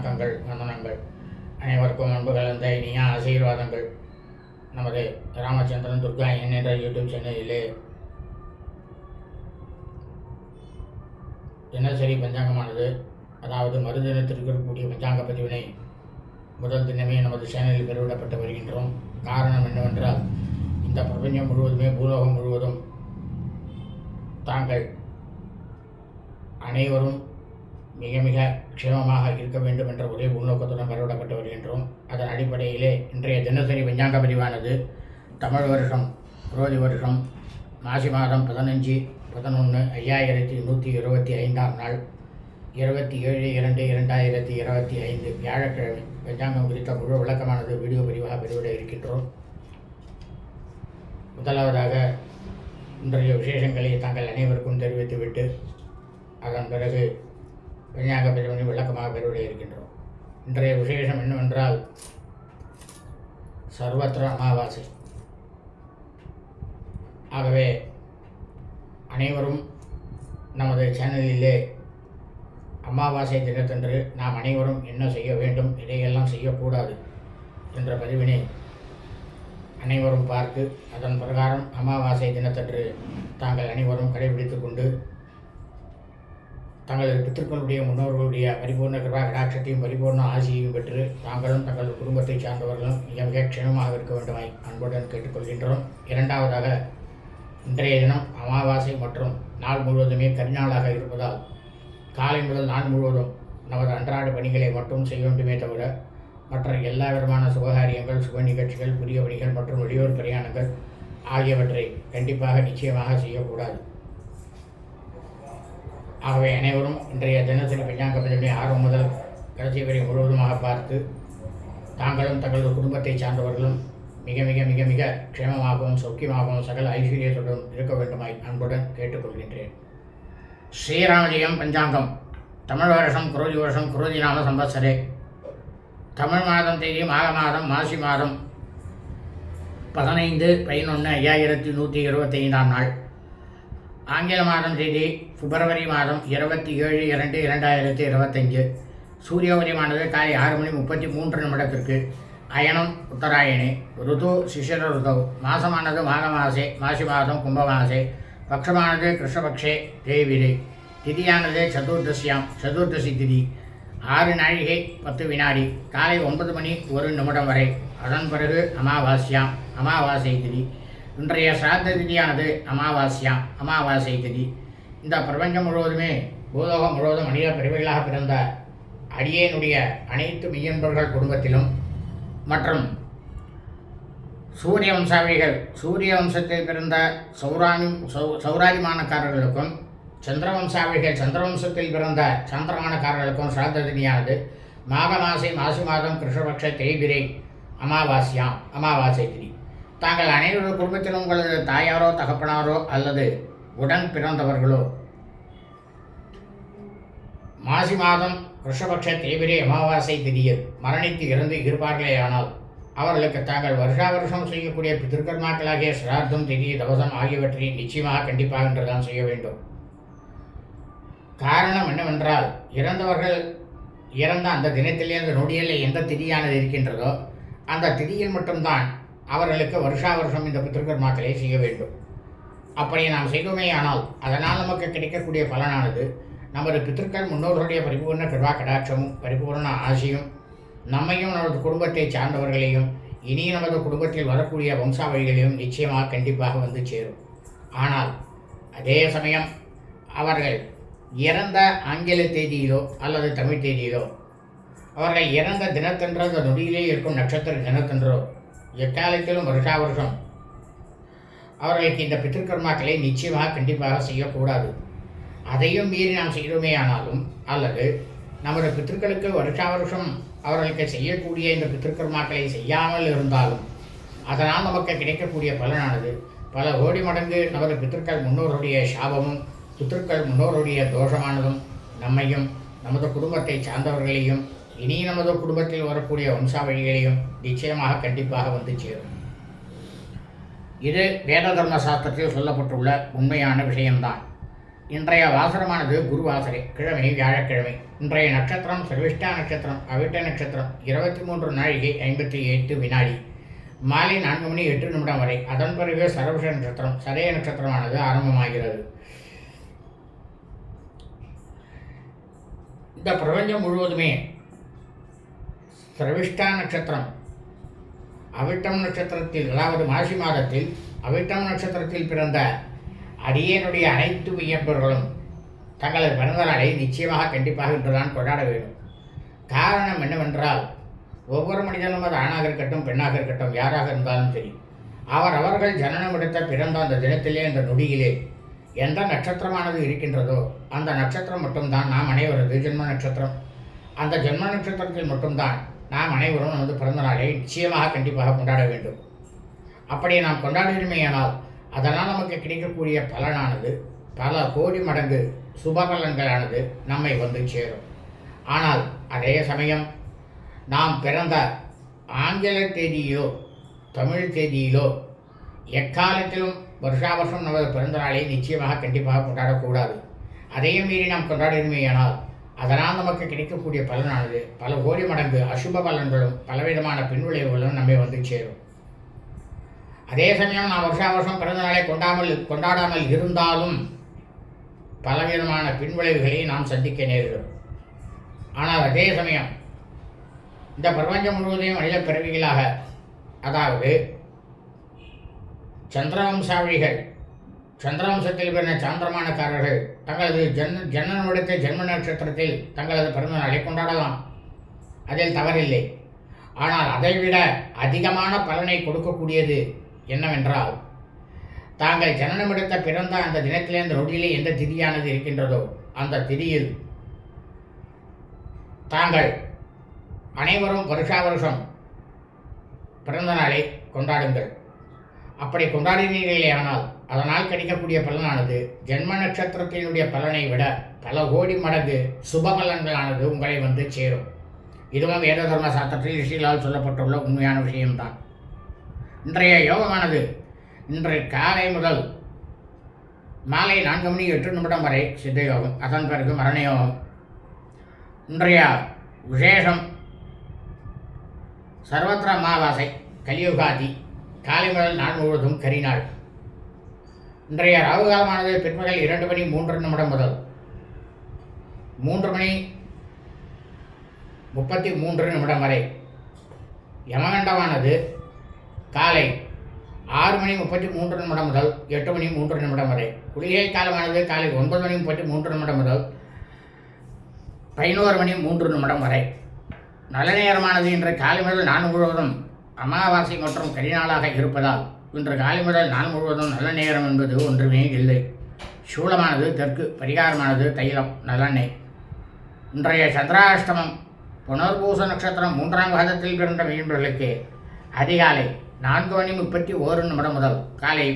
வணக்கங்கள் வந்தனங்கள். அனைவருக்கும் அன்பு கலந்த இனிய ஆசீர்வாதங்கள். நமது ராமச்சந்திரன் துர்கா என்ற யூடியூப் சேனலிலே தினசரி பஞ்சாங்கமானது அதாவது மறுதினத்திற்கு இருக்கக்கூடிய பஞ்சாங்க பதிவினை முதல் தினமே நமது சேனலில் பெருவிடப்பட்டு வருகின்றோம். காரணம் என்னவென்றால் இந்த பிரபஞ்சம் முழுவதுமே பூலோகம் முழுவதும் தாங்கள் அனைவரும் மிக மிக க்ஷேமமாக இருக்க வேண்டும் என்ற ஒரே உள்நோக்கத்துடன் பெறவிடப்பட்டு வருகின்றோம் அதன் அடிப்படையிலே இன்றைய தினசரி பஞ்சாங்க பதிவானது தமிழ் வருஷம் குரோதி வருஷம் மாசி மாதம் பதினஞ்சு பதினொன்று ஐயாயிரத்தி நூற்றி இருபத்தி ஐந்தாம் நாள் இருபத்தி ஏழு இரண்டு இரண்டாயிரத்தி இருபத்தி ஐந்து வியாழக்கிழமை. பஞ்சாங்கம் குறித்த முழு விளக்கமானது வீடியோ பதிவாக பெறுவிட இருக்கின்றோம். முதலாவதாக இன்றைய விசேஷங்களை தாங்கள் அனைவருக்கும் தெரிவித்துவிட்டு அதன் பிறகு விஞ்ஞாக பதிவனை விளக்கமாக பெறுவிட இருக்கின்றோம். இன்றைய விசேஷம் என்னவென்றால் சர்வத்திர அமாவாசை. ஆகவே அனைவரும் நமது சேனலிலே அமாவாசை தினத்தன்று நாம் அனைவரும் என்ன செய்ய வேண்டும் இதையெல்லாம் செய்யக்கூடாது என்ற பதிவினை அனைவரும் பார்த்து அதன் பிரகாரம் அமாவாசை தினத்தன்று தாங்கள் அனைவரும் கடைபிடித்து கொண்டு தங்களது பித்திருக்களுடைய முன்னோர்களுடைய பரிபூர்ண கிருபா கடாட்சத்தையும் பரிபூர்ண ஆசியையும் பெற்று தாங்களும் தங்கள் குடும்பத்தை சார்ந்தவர்களும் மிக மிக க்ஷேமமாக இருக்க வேண்டுமாய் அன்புடன் கேட்டுக்கொள்கின்றோம். இரண்டாவதாக இன்றைய தினம் அமாவாசை மற்றும் நாள் முழுவதுமே கரிநாளாக இருப்பதால் காலை முதல் நாள் முழுவதும் நமது அன்றாட பணிகளை மட்டும் செய்ய வேண்டுமே தவிர மற்ற எல்லா விதமான சுபகாரியங்கள் சுப நிகழ்ச்சிகள் புதிய பணிகள் மற்றும் வெளியூர் பிரயாணங்கள் ஆகியவற்றை கண்டிப்பாக நிச்சயமாக செய்யக்கூடாது. ஆகவே அனைவரும் இன்றைய தினசரி பஞ்சாங்க பதிவினை ஆர்வம் முதல் கடைசி வரை முழுவதுமாக பார்த்து தாங்களும் தங்களது குடும்பத்தை சார்ந்தவர்களும் மிக மிக மிக மிக க்ஷேமமாகவும் சௌக்கியமாகவும் சகல ஐஸ்வர்யத்துடன் இருக்க வேண்டுமாய் அன்புடன் கேட்டுக்கொள்கின்றேன். ஸ்ரீராமஜயம் பஞ்சாங்கம். தமிழ் வருஷம் குரோதி வருஷம் குரோதி நாம சம்பத்சரே. தமிழ் மாதம் தேதி மாக மாதம் மாசி மாதம் பதினைந்து பதினொன்று ஐயாயிரத்தி நூற்றி இருபத்தைந்தாம் நாள். ஆங்கில மாதம் தேதி பிப்ரவரி மாதம் இருபத்தி ஏழு இரண்டு இரண்டாயிரத்தி இருபத்தஞ்சு. சூரிய உதயமானது காலை ஆறு மணி முப்பத்தி மூன்று நிமிடத்திற்கு. அயனம் உத்தராயணி ருது சிசிர ருதவ் மாசமானது மாத மாசே மாசி மாதம் கும்பமாசே. பக்ஷமானது கிருஷ்ணபக்ஷே தேவிரை திதியானது சதுர்தசியாம் சதுர்தசி திதி. ஆறு நாழிகை பத்து வினாடி காலை ஒன்பது மணி ஒரு நிமிடம் வரை. அதன் பிறகு அமாவாஸ்யாம் அமாவாசை திதி. இன்றைய சாத்த திதியானது அமாவாஸ்யாம் அமாவாசை திதி. இந்த பிரபஞ்சம் முழுவதுமே பூதோகம் முழுவதும் மனித பிரிவுகளாக பிறந்த அடியேனுடைய அனைத்து மெய்யன்பர்கள் குடும்பத்திலும் மற்றும் சூரிய வம்சாவிகள் சூரிய வம்சத்தில் பிறந்த சௌராணி சௌ சௌராதிமானக்காரர்களுக்கும் சந்திரவம்சாவிகள் சந்திரவம்சத்தில் பிறந்த சந்திரமானக்காரர்களுக்கும் சிராத்த திதியானது மாக மாசை மாசி மாதம் கிருஷ்ணபக்ஷ தேய்பிரை அமாவாசியாம் அமாவாசை திரி தாங்கள் அனைவரது குடும்பத்திலும் உங்களது தாயாரோ தகப்பனாரோ அல்லது உடன் பிறந்தவர்களோ மாசி மாதம் கிருஷ்ணபக்ஷ தேய்பிரை அமாவாசை திடீர் மரணித்து இறந்து இருப்பார்களேயானால் அவர்களுக்கு தாங்கள் வருஷா வருஷம் செய்யக்கூடிய பிதிர்கர்மாக்களாகிய சிரார்த்தம் திதி தவசம் ஆகியவற்றை நிச்சயமாக கண்டிப்பாக என்றுதான் செய்ய வேண்டும். காரணம் என்னவென்றால் இறந்தவர்கள் இறந்த அந்த தினத்திலே அந்த நொடியிலே எந்த திதியானது இருக்கின்றதோ அந்த திதியில் மட்டும்தான் அவர்களுக்கு வருஷா வருஷம் இந்த பித்திருக்கர்மாக்களை செய்ய வேண்டும். அப்படி நாம் செய்தோமே ஆனால் அதனால் நமக்கு கிடைக்கக்கூடிய பலனானது நமது பித்திருக்கள் முன்னோர்களுடைய பரிபூர்ண கிருபா கடாட்சமும் பரிபூர்ண ஆசையும் நம்மையும் நமது குடும்பத்தை சார்ந்தவர்களையும் இனி நமது குடும்பத்தில் வரக்கூடிய வம்சாவளிகளையும் நிச்சயமாக கண்டிப்பாக வந்து சேரும். ஆனால் அதே சமயம் அவர்கள் இறந்த ஆங்கில தேதியிலோ அல்லது தமிழ் தேதியிலோ அவர்கள் இறந்த தினத்தன்று அந்த நொடியிலே இருக்கும் நட்சத்திர தினத்தன்றோ எக்காலத்திலும் வருஷா வருஷம் அவர்களுக்கு இந்த பித்திருக்கர்மாக்களை நிச்சயமாக கண்டிப்பாக செய்யக்கூடாது. அதையும் மீறி நாம் செய்தோமே ஆனாலும் அல்லது நமது பித்திருக்களுக்கு வருஷா வருஷம் அவர்களுக்கு செய்யக்கூடிய இந்த பித்திருக்கர்மாக்களை செய்யாமல் இருந்தாலும் அதனால் நமக்கு கிடைக்கக்கூடிய பலனானது பல கோடி மடங்கு நமது பித்திருக்கள் முன்னோருடைய சாபமும் பித்திருக்கள் முன்னோருடைய தோஷமானதும் நம்மையும் நமது குடும்பத்தை சார்ந்தவர்களையும் இனி நமது குடும்பத்தில் வரக்கூடிய வம்சாவழிகளையும் நிச்சயமாக கண்டிப்பாக வந்து சேரும். இது வேத தர்ம சாஸ்திரத்தில் சொல்லப்பட்டுள்ள உண்மையான விஷயம்தான். இன்றைய வாசனமானது குருவாசரை கிழமை வியாழக்கிழமை. இன்றைய நட்சத்திரம் சர்விஷ்டா நட்சத்திரம் அவிட்ட நட்சத்திரம் இருபத்தி மூன்று நாழிகை ஐம்பத்தி எட்டு வினாடி. மாலை நான்கு மணி எட்டு நிமிடம் வரை. அதன் பிறகு சரவிஷ நட்சத்திரம் சதய நட்சத்திரமானது ஆரம்பமாகிறது. இந்த பிரபஞ்சம் முழுவதுமே சிரவிஷ்டா நட்சத்திரம். அவிட்டம் நட்சத்திரத்தில் அதாவது மாசி மாதத்தில் அவிட்டம் நட்சத்திரத்தில் பிறந்த அடியனுடைய அனைத்து வியப்பர்களும் தங்களது பிறந்தநாளை நிச்சயமாக கண்டிப்பாக இன்றுதான் கொண்டாட வேண்டும். காரணம் என்னவென்றால் ஒவ்வொரு மனிதனும் அது ஆணாக இருக்கட்டும் பெண்ணாக இருக்கட்டும் யாராக இருந்தாலும் சரி அவர் அவர்கள் ஜனனம் எடுத்த பிறந்த அந்த தினத்திலே அந்த நொடியிலே எந்த நட்சத்திரமானது இருக்கின்றதோ அந்த நட்சத்திரம் மட்டும்தான். நாம் அனைவரது ஜென்ம நட்சத்திரம். அந்த ஜென்ம நட்சத்திரத்தில் மட்டும்தான் நாம் அனைவரும் நமது பிறந்த நாளை நிச்சயமாக கண்டிப்பாக கொண்டாட வேண்டும். அப்படி நாம் கொண்டாடுமையானால் அதனால் நமக்கு கிடைக்கக்கூடிய பலனானது பல கோடி மடங்கு சுபபலன்களானது நம்மை வந்து சேரும். ஆனால் அதே சமயம் நாம் பிறந்த ஆங்கில தேதியிலோ தமிழ் தேதியிலோ எக்காலத்திலும் வருஷா வருஷம் நமது பிறந்த நாளை நிச்சயமாக கண்டிப்பாக கொண்டாடக்கூடாது. அதையும் மீறி நாம் கொண்டாடினமையானால் அதனால் நமக்கு கிடைக்கக்கூடிய பலனானது பல கோடி மடங்கு அசுப பலன்களும் பலவிதமான பின்விளைவுகளும் நம்மை வந்து சேரும். அதே சமயம் நான் வருஷா வருஷம் பிறந்த நாளை கொண்டாமல் கொண்டாடாமல் இருந்தாலும் பலவிதமான பின்விளைவுகளை நாம் சந்திக்க நேரிடும். ஆனால் அதே சமயம் இந்த பிரபஞ்சம் முழுவதையும் மனித பிறவிகளாக அதாவது சந்திரவம்சாவளிகள் சந்திராம்சத்தில் பிறந்த சாந்திரமானக்காரர்கள் தங்களது ஜன்ன ஜன்னனமிடத்த ஜென்ம நட்சத்திரத்தில் தங்களது பிறந்த நாளை கொண்டாடலாம். அதில் தவறில்லை. ஆனால் அதைவிட அதிகமான பலனை கொடுக்கக்கூடியது என்னவென்றால் தாங்கள் ஜனனமெடுத்த பிறந்த அந்த தினத்திலே அந்த நொடியிலே எந்த திதியானது இருக்கின்றதோ அந்த திதியில் தாங்கள் அனைவரும் வருஷா வருஷம் பிறந்த நாளை கொண்டாடுங்கள். அப்படி கொண்டாடினீர்களே ஆனால் அதனால் கிடைக்கக்கூடிய பலனானது ஜென்ம நட்சத்திரத்தினுடைய பலனை விட பல கோடி மடங்கு சுபபலன்களானது உங்களை வந்து சேரும். இதுவும் வேத தர்ம சாஸ்திரத்தில் ரிஷிகளால் சொல்லப்பட்டுள்ள உண்மையான விஷயம்தான். இன்றைய யோகமானது இன்று காலை முதல் மாலை நான்கு மணி எட்டு நிமிடம் வரை சித்த யோகம் அதன் பிறகு மரண யோகம். இன்றைய விசேஷம் சர்வத்திர அமாவாசை கலியுகாதி காலை முதல் நாள் முழுவதும் கரிநாள். இன்றைய ராகு காலமானது பிற்பகல் இரண்டு மணி மூன்று நிமிடம் முதல் மூன்று மணி முப்பத்தி மூன்று நிமிடம் வரை. யமகண்டமானது காலை ஆறு மணி முப்பத்தி மூன்று நிமிடம் முதல் எட்டு மணி மூன்று நிமிடம் வரை. குளிகை காலமானது காலை ஒன்பது மணி முப்பத்தி மூன்று நிமிடம் முதல் பதினோரு மணி மூன்று நிமிடம் வரை. நல்ல நேரமானது இன்று காலை முதல் நான் முழுவதும் அமாவாசை மற்றும் கரிநாளாக இருப்பதால் இன்று காலை முதல் நாள் முழுவதும் நல்ல நேரம் என்பது ஒன்றுமே இல்லை. சூலமானது தெற்கு பரிகாரமானது தைலம் நல்லெண்ணெய் இன்றைய சந்திராஷ்டமம் புனர்பூச நட்சத்திரம் மூன்றாம் பாதத்தில் பிறந்த மீன்பர்களுக்கு அதிகாலை நான்கு மணி முப்பத்தி ஓரு நிமிடம் முதல் காலை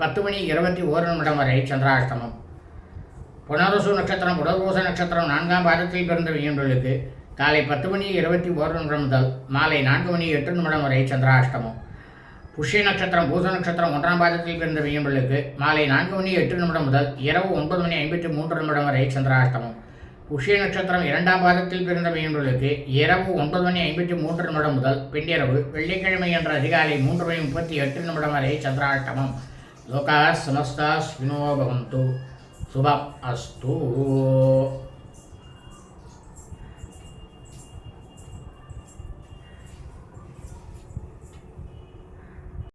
பத்து மணி இருபத்தி ஓரு நிமிடம் வரை சந்திராஷ்டமம். புனரசு நட்சத்திரம் புனர்பூச நட்சத்திரம் நான்காம் பாதத்தில் பிறந்த மீன்பர்களுக்கு காலை பத்து மணி இருபத்தி ஓரு நிமிடம் முதல் மாலை நான்கு மணி எட்டு நிமிடம் வரை சந்திராஷ்டமம். புஷ்ய நட்சத்திரம் பூச நட்சத்திரம் ஒன்றாம் பாதத்தில் பிறந்த வியம்பலுக்கு மாலை நான்கு மணி எட்டு நிமிடம் முதல் இரவு ஒன்பது மணி ஐம்பத்தி மூன்று நிமிடம் வரை சந்திராஷ்டமம். புஷ்ய நட்சத்திரம் இரண்டாம் பாதத்தில் பிறந்த மீன்களுக்கு இரவு ஒன்பது மணி ஐம்பத்தி மூன்று நிமிடம் முதல் பின்னிரவு வெள்ளிக்கிழமை என்ற அதிகாலை மூன்று மணி முப்பத்தி எட்டு நிமிடம் வரை சந்திராஷ்டமம். லோகா சமஸ்தா ஸ்வினோ சுபம் அஸ்து.